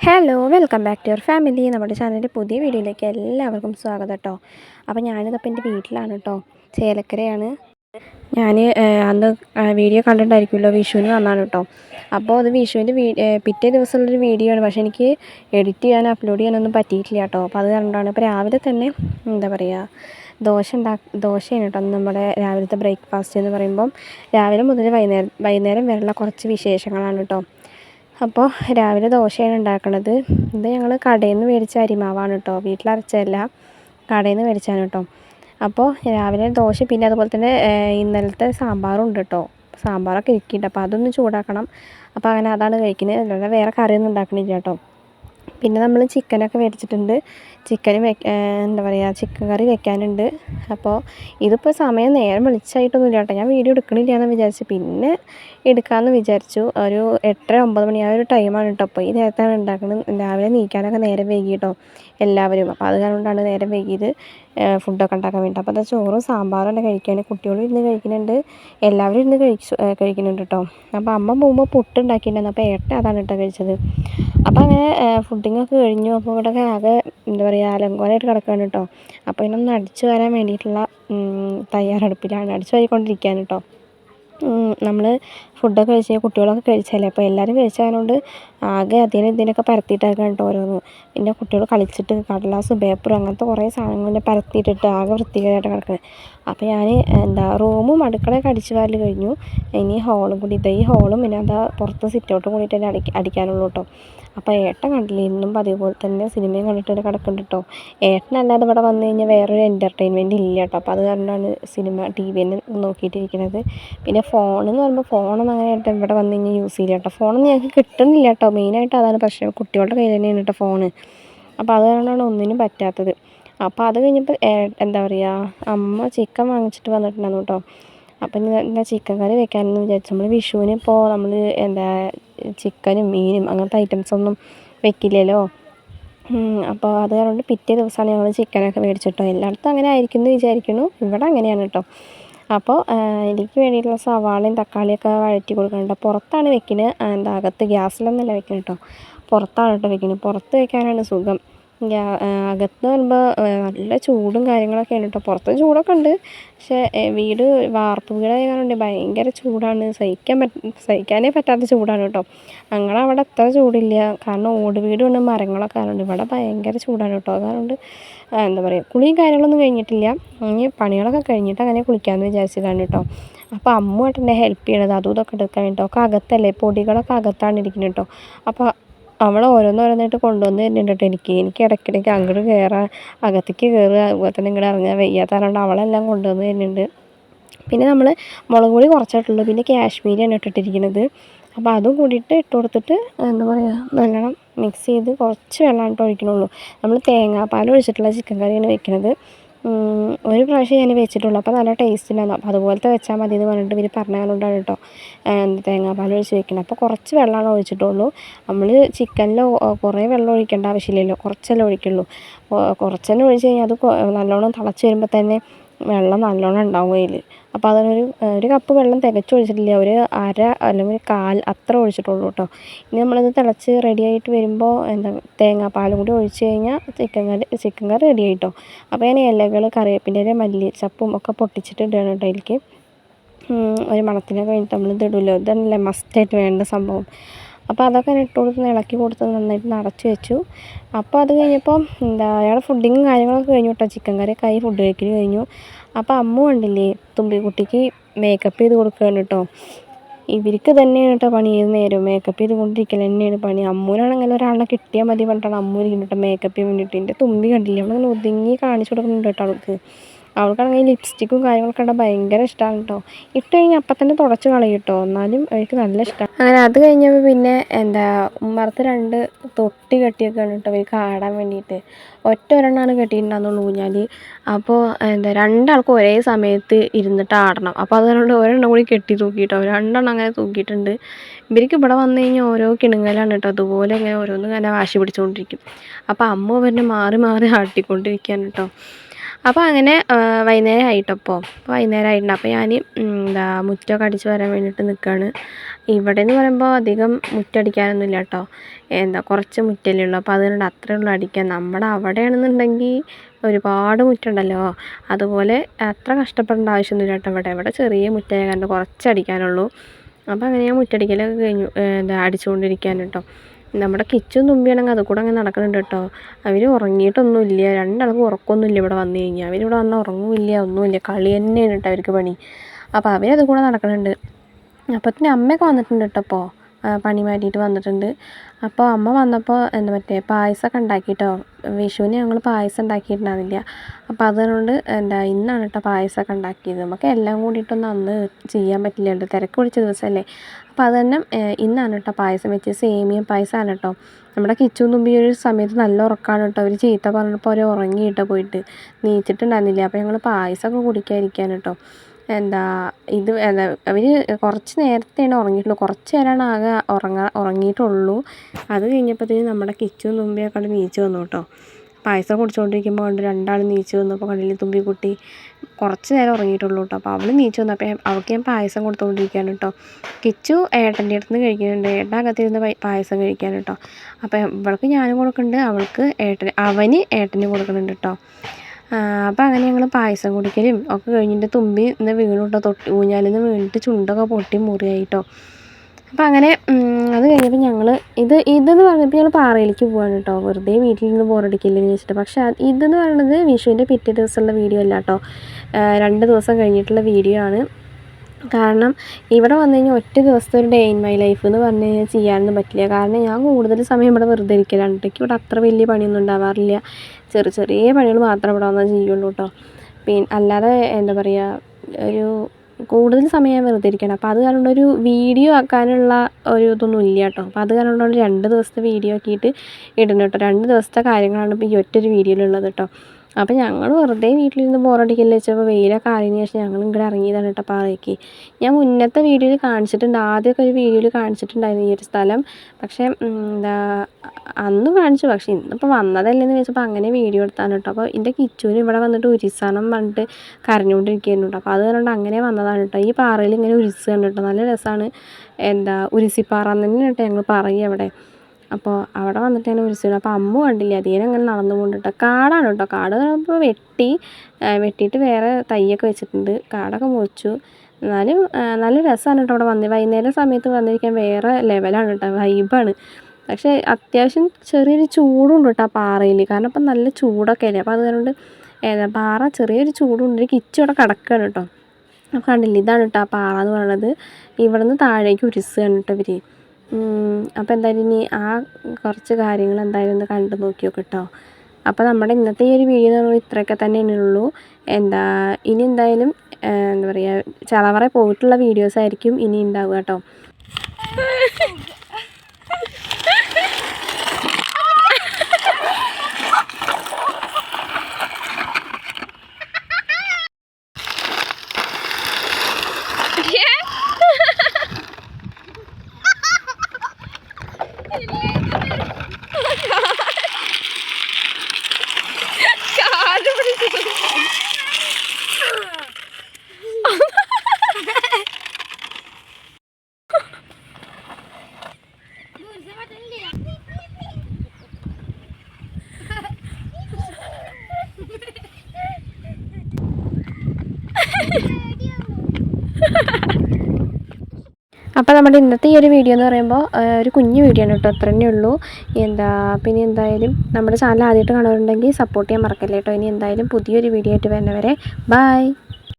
Hello welcome back to your family നമ്മുടെ ചാനലിന്റെ പുതിയ വീഡിയോയിലേക്ക് എല്ലാവർക്കും സ്വാഗതം കേട്ടോ. അപ്പോൾ ഞാനിതപ്പോൾ എന്റെ വീട്ടിലാണ് കേട്ടോ. ചേലക്കരയാണ്. ഞാൻ അന്ന് വീഡിയോ കണ്ടിട്ടുണ്ടായിരിക്കുമല്ലോ വിഷുവിന് വന്നാണ് കേട്ടോ. അപ്പോൾ അത് വിഷുവിന്റെ പിറ്റേ ദിവസമുള്ളൊരു വീഡിയോ ആണ്. പക്ഷേ എനിക്ക് എഡിറ്റ് ചെയ്യാൻ അപ്ലോഡ് ചെയ്യാനൊന്നും പറ്റിയിട്ടില്ല കേട്ടോ. അപ്പോൾ അത് കണ്ടാണ് ഇപ്പോൾ രാവിലെ തന്നെ എന്താ പറയുക ദോശ ഉണ്ടാ ദോശയാണ് കേട്ടോ നമ്മുടെ രാവിലത്തെ ബ്രേക്ക്ഫാസ്റ്റ് എന്ന് പറയുമ്പം രാവിലെ മുതൽ വൈകുന്നേരം വൈകുന്നേരം വരെയുള്ള കുറച്ച് വിശേഷങ്ങളാണ് കേട്ടോ. അപ്പോൾ രാവിലെ ദോശയാണ് ഉണ്ടാക്കണത്. ഇത് ഞങ്ങൾ കടയിൽ നിന്ന് മേടിച്ച അരിമാവാണ് കേട്ടോ. വീട്ടിൽ അരച്ചതല്ല. കടയിൽ നിന്ന് മേടിച്ചാണ് കേട്ടോ. അപ്പോൾ രാവിലെ ദോശ പിന്നെ അതുപോലെ തന്നെ ഇന്നലത്തെ സാമ്പാറും ഉണ്ട് കേട്ടോ. സാമ്പാറൊക്കെ ഇരിക്കുന്നുണ്ട്. അപ്പോൾ അതൊന്ന് ചൂടാക്കണം. അപ്പോൾ അങ്ങനെ അതാണ് കഴിക്കുന്നത്. അല്ലാതെ വേറെ കറിയൊന്നും ഉണ്ടാക്കണില്ല കേട്ടോ. പിന്നെ നമ്മൾ ചിക്കനൊക്കെ മേടിച്ചിട്ടുണ്ട്. ചിക്കൻ എന്താ പറയുക ചിക്കൻ കറി വെക്കാനുണ്ട്. അപ്പോൾ ഇതിപ്പോൾ സമയം നേരം വെളിച്ചായിട്ടൊന്നുമില്ല കേട്ടോ. ഞാൻ വീഡിയോ എടുക്കണില്ല എന്ന് വിചാരിച്ചു പിന്നെ എടുക്കാമെന്ന് വിചാരിച്ചു. ഒരു എട്ടര ഒമ്പത് മണി ആ ഒരു ടൈമാണ് കേട്ടോ. അപ്പോൾ ഈ നേരത്താണ് ഉണ്ടാക്കുന്നത് രാവിലെ നീക്കാനൊക്കെ നേരം വൈകി കേട്ടോ എല്ലാവരും. അപ്പോൾ അത് കൊണ്ടാണ് നേരം വൈകിയത്. ഫുഡൊക്കെ ഉണ്ടാക്കാൻ വേണ്ടി. അപ്പോൾ അത് ചോറും സാമ്പാറും തന്നെ കഴിക്കുകയാണ് കുട്ടികളും ഇരുന്ന് കഴിക്കുന്നുണ്ട്. എല്ലാവരും ഇരുന്ന് കഴിച്ചു കഴിക്കുന്നുണ്ട് കേട്ടോ അപ്പോൾ അമ്മ പോകുമ്പോൾ പുട്ട് ഉണ്ടാക്കിയിട്ടുണ്ടായിരുന്നു. അപ്പോൾ ഏട്ടൻ അതാണ് കേട്ടോ കഴിച്ചത്. അപ്പോൾ അങ്ങനെ ഫുഡിങ്ങൊക്കെ കഴിഞ്ഞു. അപ്പോൾ ഇവിടെ ആകെ എന്താ പറയുക അലങ്കോലമായിട്ട് കിടക്കുകയാണ് കേട്ടോ അപ്പോൾ ഇതിനൊന്ന് അടിച്ചു വരാൻ വേണ്ടിയിട്ടുള്ള തയ്യാറെടുപ്പിലാണ്. അടിച്ചു വരിക്കൊണ്ടിരിക്കുകയാണ് കേട്ടോ നമ്മൾ ഫുഡൊക്കെ കഴിച്ച് കുട്ടികളൊക്കെ കഴിച്ചല്ലേ? അപ്പോൾ എല്ലാവരും കഴിച്ചതുകൊണ്ട് ആകെ അതിനും ഇതിനൊക്കെ പരത്തിയിട്ടൊക്കെ കേട്ടോ ഓരോന്ന്. പിന്നെ കുട്ടികൾ കളിച്ചിട്ട് കടലാസ് പേപ്പറും അങ്ങനത്തെ കുറേ സാധനങ്ങൾ പരത്തിയിട്ടിട്ട് ആകെ വൃത്തികേടായിട്ട് കിടക്കുന്നത് അപ്പോൾ ഞാൻ എന്താ റൂമും അടുക്കളയൊക്കെ അടിച്ചു വാരൽ കഴിഞ്ഞു. ഇനി ഹോളും കൂടി ഇതാ ഈ ഹോളും പിന്നെ അതാ പുറത്ത് സിറ്റൗട്ട് കൂടിയിട്ട് തന്നെ അടി അടിക്കാനുള്ളൂ കേട്ടോ. അപ്പോൾ ഏട്ടൻ കണ്ടില്ല ഇന്നും അതേപോലെ തന്നെ സിനിമയും കണ്ടിട്ട് കിടക്കുന്നുണ്ട് കേട്ടോ. ഏട്ടനല്ലാതെ ഇവിടെ വന്നു കഴിഞ്ഞാൽ വേറൊരു എന്റർടൈൻമെന്റ് ഇല്ല കേട്ടോ. അപ്പോൾ അത് കാരണമാണ് സിനിമ ടി വി തന്നെ നോക്കിയിട്ടിരിക്കുന്നത് പിന്നെ ഫോണെന്ന് പറയുമ്പോൾ ഫോണൊന്നും അങ്ങനെ ഏട്ടൻ ഇവിടെ വന്നു കഴിഞ്ഞാൽ യൂസ് ചെയ്യില്ല കേട്ടോ. ഫോണൊന്നും ഞങ്ങൾക്ക് കിട്ടുന്നില്ല കേട്ടോ. മെയിനായിട്ട് അതാണ് പ്രശ്നം കുട്ടികളുടെ കയ്യിൽ തന്നെയാണ് കേട്ടോ ഫോണ്. അപ്പോൾ അത് കാരണമാണ് ഒന്നിനും പറ്റാത്തത്. അപ്പോൾ അത് കഴിഞ്ഞപ്പോൾ എന്താ പറയുക അമ്മ ചിക്കൻ വാങ്ങിച്ചിട്ട് വന്നിട്ടുണ്ടായിരുന്നു കേട്ടോ അപ്പം എന്താ ചിക്കൻ കറി വെക്കാനെന്ന് വിചാരിച്ചു. നമ്മൾ വിഷുവിന് ഇപ്പോൾ നമ്മൾ എന്താ ചിക്കനും മീനും അങ്ങനത്തെ ഐറ്റംസ് ഒന്നും വെക്കില്ലല്ലോ. അപ്പോൾ അത് കാരണം പിറ്റേ ദിവസമാണ് ഞങ്ങൾ ചിക്കനൊക്കെ മേടിച്ചിട്ടോ എല്ലായിടത്തും അങ്ങനെ ആയിരിക്കും എന്ന് വിചാരിക്കുന്നു. ഇവിടെ അങ്ങനെയാണ് കേട്ടോ അപ്പോൾ എനിക്ക് വേണ്ടിയിട്ടുള്ള സവാളയും തക്കാളിയൊക്കെ വഴറ്റി കൊടുക്കുന്നുണ്ട് പുറത്താണ് വെക്കുന്നത് എന്താ അകത്ത് ഗ്യാസിലൊന്നുമല്ല വെക്കുന്നത് കേട്ടോ. പുറത്താണ് കേട്ടോ വെക്കുന്നത് പുറത്ത് വെക്കാനാണ് സുഖം. ഗ്യാ അകത്ത് വരുമ്പോൾ നല്ല ചൂടും കാര്യങ്ങളൊക്കെ ഉണ്ട് കേട്ടോ പുറത്ത് ചൂടൊക്കെ ഉണ്ട്. പക്ഷേ വീട് വാർപ്പ് വീടായ കാരണം ഭയങ്കര ചൂടാണ്. സഹിക്കാൻ സഹിക്കാനേ പറ്റാത്ത ചൂടാണ് കേട്ടോ ഞങ്ങളുടെ അവിടെ അത്ര ചൂടില്ല. കാരണം ഓട് വീടുണ്ട് മരങ്ങളൊക്കെ ആയതുകൊണ്ട് ഇവിടെ ഭയങ്കര ചൂടാണ് കേട്ടോ അതുകൊണ്ട് എന്താ പറയുക കുളിയും കാര്യങ്ങളൊന്നും കഴിഞ്ഞിട്ടില്ല. ഇനി പണികളൊക്കെ കഴിഞ്ഞിട്ട് അങ്ങനെ കുളിക്കാമെന്ന് വിചാരിച്ചതാണ് കേട്ടോ അപ്പോൾ അമ്മ എന്നെ ഹെൽപ്പ് ചെയ്യണത് അതും ഇതൊക്കെ എടുക്കാൻ കേട്ടോ ഒക്കെ അകത്തല്ലേ പൊടികളൊക്കെ അകത്താണ് ഇരിക്കുന്നത് കേട്ടോ അപ്പോൾ അവൾ ഓരോന്നോരോന്നായിട്ട് കൊണ്ടുവന്ന് തരുന്നുണ്ട് കേട്ടോ എനിക്ക് എനിക്ക് ഇടയ്ക്കിടയ്ക്ക് അങ്ങോട്ട് കയറാൻ അകത്തേക്ക് കയറുക അതുപോലെ തന്നെ ഇങ്ങോട്ട് ഇറങ്ങാൻ വയ്യാത്തതുകൊണ്ട് അവളെല്ലാം കൊണ്ടുവന്ന് തരുന്നുണ്ട്. പിന്നെ നമ്മൾ മുളക് പൊടി കുറച്ചിട്ടുള്ളൂ പിന്നെ കാശ്മീരിയാണ് ഇട്ടിട്ടിരിക്കുന്നത്. അപ്പോൾ അതും കൂടിയിട്ട് ഇട്ട് കൊടുത്തിട്ട് എന്താ പറയുക നല്ലോണം മിക്സ് ചെയ്ത് കുറച്ച് വെള്ളമാണ് ഒഴിക്കണുള്ളൂ. നമ്മൾ തേങ്ങാപ്പാൽ ഒഴിച്ചിട്ടുള്ള ചിക്കൻ കറിയാണ് വെക്കുന്നത് ഉം, ഒരു പ്രാവശ്യം ഞാൻ വെച്ചിട്ടുള്ളൂ. അപ്പോൾ നല്ല ടേസ്റ്റ് ഉണ്ടായിരുന്നു. അപ്പോൾ അതുപോലത്തെ വെച്ചാൽ മതി എന്ന് പറഞ്ഞിട്ട് ഇവർ പറഞ്ഞതുകൊണ്ടാണ് കേട്ടോ തേങ്ങാപ്പാൽ ഒഴിച്ച് വെക്കുന്നത് അപ്പോൾ കുറച്ച് വെള്ളമാണ് ഒഴിച്ചിട്ടുള്ളൂ. നമ്മൾ ചിക്കനിൽ കുറേ വെള്ളം ഒഴിക്കേണ്ട ആവശ്യമില്ലല്ലോ. കുറച്ചല്ലേ ഒഴിക്കുള്ളൂ. കുറച്ച് ഒഴിച്ച് കഴിഞ്ഞാൽ അത് നല്ലോണം തിളച്ച് വരുമ്പോൾ തന്നെ വെള്ളം നല്ലോണം ഉണ്ടാവും അതിൽ അപ്പോൾ അതിനൊരു ഒരു കപ്പ് വെള്ളം തികച്ച് ഒഴിച്ചിട്ടില്ല. ഒരു അര അല്ലെങ്കിൽ ഒരു കാൽ അത്ര ഒഴിച്ചിട്ടുള്ളൂ കേട്ടോ. ഇനി നമ്മളിത് തിളച്ച് റെഡി ആയിട്ട് വരുമ്പോൾ എന്താ തേങ്ങാപ്പാലും കൂടി ഒഴിച്ച് കഴിഞ്ഞാൽ chicken curry chicken curry ready ആയിട്ടോ. അപ്പോൾ ഞാൻ ഇലകൾ കറിവേപ്പിന്റെ മല്ലി മല്ലിച്ചപ്പും ഒക്കെ പൊട്ടിച്ചിട്ട് ഇടുകയാണ് കേട്ടോ അതിലേക്ക് ഒരു മണത്തിനൊക്കെ വേണ്ടിയിട്ട് നമ്മളിത് ഇടുമല്ലോ ഇതല്ലേ മസ്റ്റായിട്ട് വേണ്ട സംഭവം. അപ്പോൾ അതൊക്കെ ഇട്ട് കൊടുത്ത് ഇളക്കി കൊടുത്ത് നന്നായിട്ട് നിറച്ച് വെച്ചു. അപ്പോൾ അത് കഴിഞ്ഞപ്പോൾ എന്താ അയാളുടെ ഫുഡിങ്ങും കാര്യങ്ങളൊക്കെ കഴിഞ്ഞു കേട്ടോ. ചിക്കൻ കറിയൊക്കെ ആയി ഫുഡ് കഴിക്കൽ കഴിഞ്ഞു. അപ്പോൾ അമ്മ കണ്ടില്ലേ തുമ്പിക്കുട്ടിക്ക് മേക്കപ്പ് ചെയ്ത് കൊടുക്കുകയാണ് കേട്ടോ ഇവർക്ക് തന്നെയാണ് കേട്ടോ പണി ഏത് നേരം മേക്കപ്പ് ചെയ്ത് കൊണ്ടിരിക്കൽ തന്നെയാണ് പണി. അമ്മൂനാണെങ്കിൽ ഒരാളെ കിട്ടിയാൽ മതി പറഞ്ഞിട്ടാണ് അമ്മൂ ഇരിക്കുന്നത് കേട്ടോ മേക്കപ്പ് ചെയ്യാൻ വേണ്ടിയിട്ട്. എന്റെ തുമ്പി കണ്ടില്ലേ അവളിങ്ങനെ ഒതുങ്ങി കാണിച്ചു കൊടുക്കുന്നുണ്ട് കേട്ടോ അവൾക്ക് അവൾക്കാണെങ്കിൽ ലിപ്സ്റ്റിക്കും കാര്യങ്ങളൊക്കെ ഇടാൻ ഭയങ്കര ഇഷ്ടമാണ് കേട്ടോ ഇട്ട് കഴിഞ്ഞാൽ അപ്പം തന്നെ തുടച്ച് കളയും കേട്ടോ എന്നാലും അവൾക്ക് നല്ല ഇഷ്ടമാണ് അങ്ങനെ അത് കഴിഞ്ഞപ്പോൾ പിന്നെ എന്താ ഉമ്മറത്ത് രണ്ട് തൊട്ടി കെട്ടിയൊക്കെയാണ് കേട്ടോ അവർക്ക് ആടാൻ വേണ്ടിയിട്ട്. ഒറ്റ ഒരെണ്ണമാണ് കെട്ടിയിട്ടുണ്ടാകുന്നുള്ളൂ ഊഞ്ഞാൽ അപ്പോൾ എന്താ രണ്ടാൾക്കും ഒരേ സമയത്ത് ഇരുന്നിട്ട് ആടണം. അപ്പോൾ അതുകൊണ്ട് ഒരെണ്ണം കൂടി കെട്ടി തൂക്കിയിട്ടോ. രണ്ടെണ്ണം അങ്ങനെ തൂക്കിയിട്ടുണ്ട്. ഇവർക്ക് ഇവിടെ വന്നു കഴിഞ്ഞാൽ ഓരോ കിണുങ്ങലാണ് കേട്ടോ അതുപോലെ ഇങ്ങനെ ഓരോന്നും ഇങ്ങനെ വാശി പിടിച്ചുകൊണ്ടിരിക്കും അപ്പോൾ അമ്മ അവരെ മാറി മാറി ആട്ടിക്കൊണ്ടിരിക്കുകയാണ് കേട്ടോ അപ്പോൾ അങ്ങനെ വൈകുന്നേരം ആയിട്ടപ്പോൾ വൈകുന്നേരം ആയിട്ടുണ്ട്. അപ്പോൾ ഞാൻ എന്താ മുറ്റമൊക്കെ അടിച്ച് വരാൻ വേണ്ടിയിട്ട് നിൽക്കുകയാണ് ഇവിടെ എന്ന് പറയുമ്പോൾ അധികം മുറ്റടിക്കാനൊന്നുമില്ല കേട്ടോ എന്താ കുറച്ച് മുറ്റല്ലേ ഉള്ളൂ. അപ്പോൾ അതുകൊണ്ട് അത്രേ ഉള്ളൂ അടിക്കാൻ. നമ്മുടെ അവിടെയാണെന്നുണ്ടെങ്കിൽ ഒരുപാട് മുറ്റുണ്ടല്ലോ. അതുപോലെ അത്ര കഷ്ടപ്പെടേണ്ട ആവശ്യമൊന്നുമില്ല കേട്ടോ ഇവിടെ. ഇവിടെ ചെറിയ മുറ്റായ കാരണം കുറച്ച് അടിക്കാനുള്ളൂ അപ്പോൾ അങ്ങനെ ഞാൻ മുറ്റടിക്കലൊക്കെ കഴിഞ്ഞു എന്താ അടിച്ചുകൊണ്ടിരിക്കാൻ കേട്ടോ നമ്മുടെ കിച്ചും തുമ്പിയാണെങ്കിൽ അത് കൂടെ അങ്ങനെ നടക്കുന്നുണ്ട് കേട്ടോ. അവർ ഉറങ്ങിയിട്ടൊന്നുമില്ല. രണ്ടാൾക്കും ഉറക്കമൊന്നുമില്ല ഇവിടെ വന്നു കഴിഞ്ഞാൽ. അവരിവിടെ വന്നാൽ ഉറങ്ങുമില്ല ഒന്നുമില്ല. കളി തന്നെയാണ് കേട്ടോ അവർക്ക് പണി. അപ്പോൾ അവരത് കൂടെ നടക്കുന്നുണ്ട് അപ്പോഴത്തേന് അമ്മയൊക്കെ വന്നിട്ടുണ്ട് കേട്ടോ അപ്പോൾ പണി മാറ്റിയിട്ട് വന്നിട്ടുണ്ട്. അപ്പോൾ അമ്മ വന്നപ്പോൾ എന്താ മറ്റേ പായസമൊക്കെ ഉണ്ടാക്കിയിട്ടോ വിഷുവിന് ഞങ്ങൾ പായസം ഉണ്ടാക്കിയിട്ടുണ്ടായിരുന്നില്ല. അപ്പോൾ അതുകൊണ്ട് എന്താ ഇന്നാണ് കേട്ടോ പായസമൊക്കെ ഉണ്ടാക്കിയത്. നമുക്ക് എല്ലാം കൂടിയിട്ടൊന്നും അന്ന് ചെയ്യാൻ പറ്റില്ലല്ലോ തിരക്ക് പിടിച്ച ദിവസമല്ലേ അപ്പോൾ അത് തന്നെ ഇന്നാണ് കേട്ടോ പായസം വെച്ച് സേമിയ പായസമാണ് കേട്ടോ നമ്മുടെ കിച്ചു തുമ്പി ഒരു സമയത്ത് നല്ല ഉറക്കമാണ് കേട്ടോ അവർ ചീത്ത പറഞ്ഞപ്പോൾ അവർ ഉറങ്ങിയിട്ടോ പോയിട്ട്. നീച്ചിട്ടുണ്ടായിരുന്നില്ല. അപ്പോൾ ഞങ്ങൾ പായസമൊക്കെ കുടിക്കാതിരിക്കാൻ കേട്ടോ എന്താ ഇത് അവർ കുറച്ച് നേരത്തെയാണ് ഉറങ്ങിയിട്ടുള്ളൂ. കുറച്ച് നേരമാണ് ആകെ ഉറങ്ങാ ഉറങ്ങിയിട്ടുള്ളൂ. അത് കഴിഞ്ഞപ്പോഴത്തേനും നമ്മുടെ കിച്ചും തുമ്പിയൊക്കെ കണ്ട് നീച്ച് വന്നു കേട്ടോ. പായസം കുടിച്ചുകൊണ്ടിരിക്കുമ്പോൾ കണ്ട് രണ്ടാൾ നീച്ച് വന്നപ്പോൾ കണ്ടില്ലേ തുമ്പിക്കുട്ടി കുറച്ച് നേരം ഉറങ്ങിയിട്ടുള്ളൂ കേട്ടോ. അപ്പോൾ അവൾ നീച്ച് വന്നു. അപ്പോൾ അവൾക്ക് ഞാൻ പായസം കൊടുത്തുകൊണ്ടിരിക്കുകയാണ് കേട്ടോ. കിച്ചു ഏട്ടന്റെ അടുത്ത് നിന്ന് കഴിക്കുന്നുണ്ട്. ഏട്ടൻ അകത്തിരുന്ന് പായസം കഴിക്കാൻ കേട്ടോ. അപ്പോൾ ഇവൾക്ക് ഞാനും കൊടുക്കുന്നുണ്ട്. അവൾക്ക് ഏട്ടൻ അവന് ഏട്ടന് കൊടുക്കുന്നുണ്ട് കേട്ടോ. അപ്പോൾ അങ്ങനെ ഞങ്ങൾ പായസം കുടിക്കലും ഒക്കെ കഴിഞ്ഞിട്ട് തുമ്പി ഇന്ന് വീണു കേട്ടോ തൊട്ടി ഊഞ്ഞാലിൽ നിന്ന് വീണിട്ട് ചുണ്ടൊക്കെ പൊട്ടി മുറിയായിട്ടോ. അപ്പം അങ്ങനെ അത് കഴിഞ്ഞപ്പോൾ ഞങ്ങൾ ഇത് ഇതെന്ന് പറഞ്ഞപ്പോൾ ഞങ്ങൾ പാറയിലേക്ക് പോവാണ് കേട്ടോ. വെറുതെ വീട്ടിൽ നിന്ന് ബോറടിക്കില്ലെന്ന് വെച്ചിട്ട് പക്ഷേ ഇതെന്ന് പറയുന്നത് വിഷുവിന്റെ പിറ്റേ ദിവസമുള്ള വീഡിയോ അല്ല കേട്ടോ. രണ്ട് ദിവസം കഴിഞ്ഞിട്ടുള്ള വീഡിയോ ആണ്. കാരണം ഇവിടെ വന്നു കഴിഞ്ഞാൽ ഒറ്റ ദിവസത്തെ ഒരു ഡേ ഇൻ മൈ ലൈഫ് എന്ന് പറഞ്ഞു കഴിഞ്ഞാൽ ചെയ്യാനൊന്നും പറ്റില്ല. കാരണം ഞാൻ കൂടുതൽ സമയം ഇവിടെ വെറുതെ ഇരിക്കലാണ്. എനിക്ക് ഇവിടെ അത്ര വലിയ പണിയൊന്നും ഉണ്ടാവാറില്ല. ചെറിയ ചെറിയ പണികൾ മാത്രം ഇവിടെ വന്നാൽ ചെയ്യുള്ളൂ കേട്ടോ പിന്നെ അല്ലാതെ എന്താ പറയുക ഒരു കൂടുതൽ സമയം ഞാൻ വെറുതെ ഇരിക്കണം അപ്പോൾ അത് കാരണം ഒരു വീഡിയോ ആക്കാനുള്ള ഒരു ഇതൊന്നും ഇല്ല കേട്ടോ അപ്പോൾ അത് കാരണം രണ്ട് ദിവസത്തെ വീഡിയോ ആക്കിയിട്ട് ഇടുന്നു കേട്ടോ രണ്ട് ദിവസത്തെ കാര്യങ്ങളാണ് ഇപ്പോൾ ഈ ഒറ്റൊരു വീഡിയോയിലുള്ളത് കേട്ടോ അപ്പോൾ ഞങ്ങൾ വെറുതെ വീട്ടിലിരുന്ന് ബോറടിക്കല്ലേ വെച്ചപ്പോൾ വെയിലൊക്കെ ആറിയതിന് ശേഷം ഞങ്ങൾ ഇങ്ങോട്ട് ഇറങ്ങിയതാണ് കേട്ടോ പാറയ്ക്ക് ഞാൻ മുന്നത്തെ വീഡിയോയിൽ കാണിച്ചിട്ടുണ്ട് ആദ്യമൊക്കെ ഒരു വീഡിയോയിൽ കാണിച്ചിട്ടുണ്ടായിരുന്നു ഈ ഒരു സ്ഥലം. പക്ഷേ എന്താ അന്ന് കാണിച്ചു പക്ഷേ ഇന്നിപ്പോൾ വന്നതല്ലെന്ന് വെച്ചപ്പോൾ അങ്ങനെ വീഡിയോ എടുത്താണ് കേട്ടോ അപ്പോൾ എന്റെ കിച്ചുവിന് ഇവിടെ വന്നിട്ട് ഉരിസണം പറഞ്ഞിട്ട് കേട്ടോ അപ്പോൾ അത് കാരണം അങ്ങനെ വന്നതാണ് കേട്ടോ ഈ പാറയിൽ ഇങ്ങനെ ഉരിസാണ് കേട്ടോ നല്ല രസമാണ് എന്താ ഉരിസിപ്പാറ എന്ന് തന്നെ കേട്ടോ ഞങ്ങൾ പറയുക അവിടെ അപ്പോൾ അവിടെ വന്നിട്ട് ഞാൻ വിളിച്ചു അപ്പോൾ അമ്മ കണ്ടില്ല അധികം അങ്ങനെ നടന്നു പോകുന്നുണ്ട് കാടാണ് കേട്ടോ കാട് ഇപ്പോൾ വെട്ടി വെട്ടിയിട്ട് വേറെ തയ്യൊക്കെ വെച്ചിട്ടുണ്ട്. കാടൊക്കെ മുറിച്ചു. എന്നാലും നല്ല രസമാണ് കേട്ടോ അവിടെ വന്ന്. വൈകുന്നേരം സമയത്ത് വന്നിരിക്കാൻ വേറെ ലെവലാണ് കേട്ടോ വൈബാണ് പക്ഷേ അത്യാവശ്യം ചെറിയൊരു ചൂടുണ്ട് കേട്ടോ പാറയിൽ കാരണം ഇപ്പം നല്ല ചൂടൊക്കെ അല്ലേ? അപ്പോൾ അതുകൊണ്ട് പാറ ചെറിയൊരു ചൂടുണ്ട്. ഒരു കിച്ചു അവിടെ കിടക്കുകയാണ് കേട്ടോ. അപ്പോൾ കണ്ടില്ല ഇതാണ് കേട്ടോ ആ പാറ എന്ന് പറയുന്നത്. ഇവിടെ നിന്ന് താഴേക്ക് ഉരുസുകയാണ് കേട്ടോ ഇവർ അപ്പോൾ എന്തായാലും ഇനി ആ കുറച്ച് കാര്യങ്ങൾ എന്തായാലും ഒന്ന് കണ്ടു നോക്കിയോ കേട്ടോ അപ്പോൾ നമ്മുടെ ഇന്നത്തെ ഈ ഒരു വീഡിയോ എന്ന് പറയുമ്പോൾ ഇത്രയൊക്കെ തന്നെ ഉള്ളൂ. എന്താ ഇനി എന്തായാലും എന്താ പറയുക ചളവറ പോയിട്ടുള്ള വീഡിയോസ് ആയിരിക്കും ഇനി ഉണ്ടാവുക കേട്ടോ അപ്പോൾ നമ്മുടെ ഇന്നത്തെ ഈ ഒരു വീഡിയോ എന്ന് പറയുമ്പോൾ ഒരു കുഞ്ഞു വീഡിയോ ആണ് കേട്ടോ. അത്ര തന്നെ ഉള്ളൂ. എന്താ പിന്നെ എന്തായാലും നമ്മുടെ ചാനൽ ആദ്യമായിട്ട് കാണുന്നുണ്ടെങ്കിൽ സപ്പോർട്ട് ചെയ്യാൻ മറക്കല്ലേ കേട്ടോ. ഇനി എന്തായാലും പുതിയൊരു വീഡിയോ ആയിട്ട് വരുന്നവരെ ബൈ